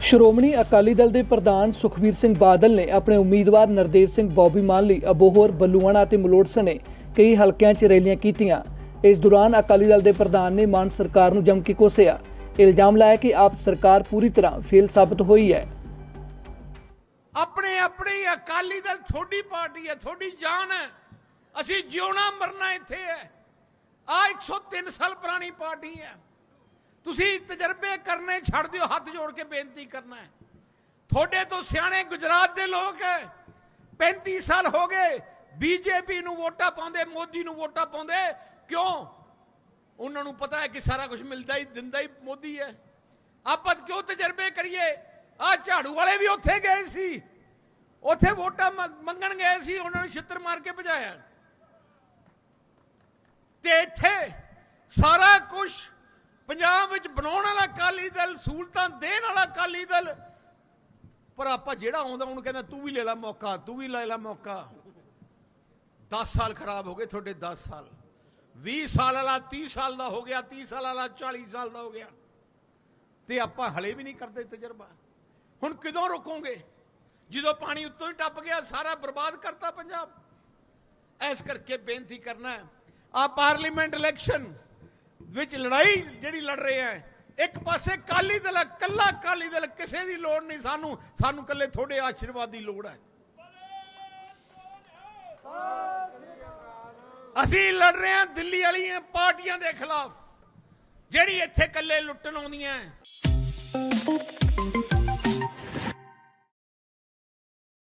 ਸ਼੍ਰੋਮਣੀ ਅਕਾਲੀ ਦਲ ਦੇ ਪ੍ਰਧਾਨ ਸੁਖਬੀਰ ਸਿੰਘ ਬਾਦਲ ਨੇ ਆਪਣੇ ਉਮੀਦਵਾਰ ਨਰਦੇਵ ਸਿੰਘ ਬੌਬੀ ਮਾਨ ਲਈ ਅਬੋਹਰ, ਬਲੂਆਣਾ ਅਤੇ ਮਲੋੜ ਸਣੇ ਕਈ ਹਲਕਿਆਂ 'ਚ ਰੈਲੀਆਂ ਕੀਤੀਆਂ। ਇਸ ਦੌਰਾਨ ਅਕਾਲੀ ਦਲ ਦੇ ਪ੍ਰਧਾਨ ਨੇ ਮਾਨ ਸਰਕਾਰ ਨੂੰ ਜਮ ਕੇ ਕੋਸਿਆ। ਇਲਜ਼ਾਮ ਲਾਇਆ ਕਿ ਆਪ ਸਰਕਾਰ ਪੂਰੀ ਤਰ੍ਹਾਂ ਫੇਲ ਸਾਬਤ ਹੋਈ ਹੈ। ਆਪਣੇ ਆਪਣੇ ਅਕਾਲੀ ਦਲ ਥੋੜੀ ਪਾਰਟੀ ਹੈ ਥੋੜੀ ਜਾਨ ਹੈ। ਅਸੀਂ ਜਿਉਣਾ ਮਰਨਾ ਇੱਥੇ ਹੈ। ਆ 103 ਸਾਲ ਪੁਰਾਣੀ ਪਾਰਟੀ ਹੈ। ਤੁਸੀਂ ਤਜਰਬੇ ਕਰਨੇ ਛੱਡ ਦਿਓ, ਹੱਥ ਜੋੜ ਕੇ ਬੇਨਤੀ ਕਰਨਾ ਹੈ। ਤੁਹਾਡੇ ਤੋਂ ਸਿਆਣੇ ਗੁਜਰਾਤ ਦੇ ਲੋਕ ਹੈ। 35 ਸਾਲ ਹੋ ਗਏ, ਬੀਜੇਪੀ ਨੂੰ ਵੋਟਾਂ ਪਾਉਂਦੇ, ਮੋਦੀ ਨੂੰ ਵੋਟਾਂ ਪਾਉਂਦੇ। ਕਿਉਂ? ਉਹਨਾਂ ਨੂੰ ਪਤਾ ਹੈ ਕਿ ਸਾਰਾ ਕੁਝ ਮਿਲਦਾ ਹੀ, ਦਿੰਦਾ ਹੀ ਮੋਦੀ ਹੈ। ਆਪਾਂ ਕਿਉਂ ਤਜਰਬੇ ਕਰੀਏ? ਆ ਝਾੜੂ ਵਾਲੇ ਵੀ ਉੱਥੇ ਗਏ ਸੀ। ਉੱਥੇ ਵੋਟਾਂ ਮੰਗਣ ਗਏ ਸੀ, ਉਹਨਾਂ ਨੂੰ ਛਿੱਤਰ ਮਾਰ ਕੇ ਭਜਾਇਆ। ਤੇ ਇੱਥੇ ਸਾਰਾ ਕੁਝ ਪੰਜਾਬ ਵਿੱਚ ਬਣਾਉਣ ਵਾਲਾ ਅਕਾਲੀ ਦਲ, ਸਹੂਲਤਾਂ ਦੇਣ ਵਾਲਾ ਅਕਾਲੀ ਦਲ। ਪਰ ਆਪਾਂ ਜਿਹੜਾ ਆਉਂਦਾ, ਉਹਨੂੰ ਕਹਿੰਦਾ, ਤੂੰ ਵੀ ਲੈ ਲੈ ਮੌਕਾ, ਤੂੰ ਵੀ ਲੈ ਲੈ ਮੌਕਾ। 10 ਸਾਲ ਖਰਾਬ ਹੋ ਗਏ ਤੁਹਾਡੇ 10 ਸਾਲ। 20 ਸਾਲ ਵਾਲਾ 30 ਸਾਲ ਦਾ ਹੋ ਗਿਆ 30 ਸਾਲ ਵਾਲਾ 40 ਸਾਲ ਦਾ ਹੋ ਗਿਆ। ਤੇ ਆਪਾਂ ਹਲੇ ਵੀ ਨਹੀਂ ਕਰਦੇ ਤਜਰਬਾ। ਹੁਣ ਕਿਦੋਂ ਰੁਕੋਗੇ? ਜਦੋਂ ਪਾਣੀ ਉੱਤੋਂ ਹੀ ਟੱਪ ਗਿਆ, ਸਾਰਾ ਬਰਬਾਦ ਕਰਤਾ ਪੰਜਾਬ। ਐਸ ਕਰਕੇ ਬੇਨਤੀ ਕਰਨਾ ਹੈ ਆ ਪਾਰਲੀਮੈਂਟ ਇਲੈਕਸ਼ਨ ਵਿੱਚ ਲੜਾਈ ਜਿਹੜੀ ਲੜ ਰਹੇ ਆ ਇੱਕ ਪਾਸੇ ਕਾਲੀ ਦਲ ਹੈ, ਕੱਲਾ ਕਾਲੀ ਦਲ ਕਿਸੇ ਦੀ ਲੋੜ ਨਹੀਂ ਸਾਨੂੰ ਸਾਨੂੰ ਕੱਲੇ ਤੁਹਾਡੇ ਆਸ਼ੀਰਵਾਦ ਦੀ ਲੋੜ ਹੈ ਅਸੀਂ ਲੜ ਰਹੇ ਹਾਂ ਦਿੱਲੀ ਵਾਲੀਆਂ ਪਾਰਟੀਆਂ ਦੇ ਖਿਲਾਫ ਜਿਹੜੀ ਇੱਥੇ ਕੱਲੇ ਲੁੱਟਣ ਆਉਂਦੀਆਂ।